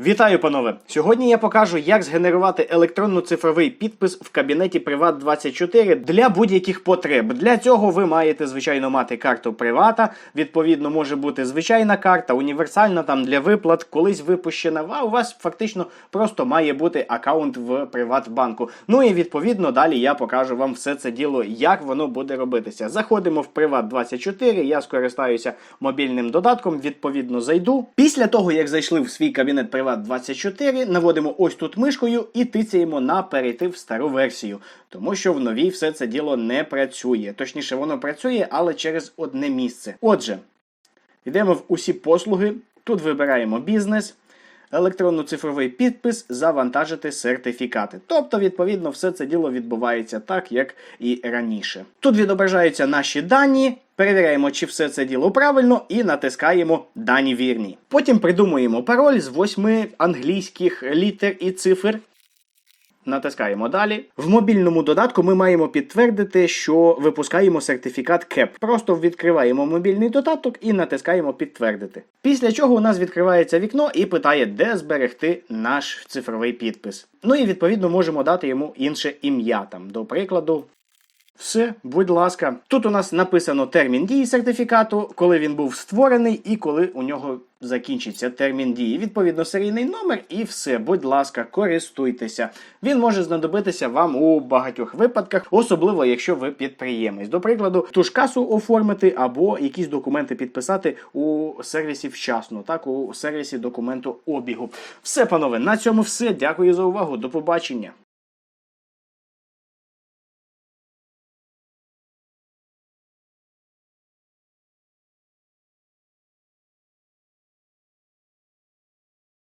Вітаю, панове! Сьогодні я покажу, як згенерувати електронно-цифровий підпис в кабінеті Privat24 для будь-яких потреб. Для цього ви маєте, звичайно, мати карту Привата. Відповідно, може бути звичайна карта, універсальна там для виплат, колись випущена. А у вас фактично просто має бути аккаунт в Приватбанку. Ну і відповідно далі я покажу вам все це діло, як воно буде робитися. Заходимо в Приват24, я скористаюся мобільним додатком, відповідно зайду. Після того, як зайшли в свій кабінет Privat24, наводимо ось тут мишкою і тицяємо на перейти в стару версію, тому що в новій все це діло не працює. Точніше, воно працює, але через одне місце. Отже, йдемо в усі послуги. Тут вибираємо бізнес. Електронно-цифровий підпис, завантажити сертифікати. Тобто, відповідно, все це діло відбувається так, як і раніше. Тут відображаються наші дані, перевіряємо, чи все це діло правильно, і натискаємо дані вірні. Потім придумуємо пароль з восьми англійських літер і цифр. Натискаємо далі. В мобільному додатку ми маємо підтвердити, що випускаємо сертифікат КЕП. Просто відкриваємо мобільний додаток і натискаємо підтвердити. Після чого у нас відкривається вікно і питає, де зберегти наш цифровий підпис. Ну і відповідно можемо дати йому інше ім'я. Там, до прикладу, все, будь ласка. Тут у нас написано термін дії сертифікату, коли він був створений і коли у нього закінчиться термін дії. Відповідно, серійний номер і все. Будь ласка, користуйтеся. Він може знадобитися вам у багатьох випадках, особливо якщо ви підприємець. До прикладу, ту ж касу оформити або якісь документи підписати у сервісі вчасно, так у сервісі документу обігу. Все, панове, на цьому все. Дякую за увагу. До побачення.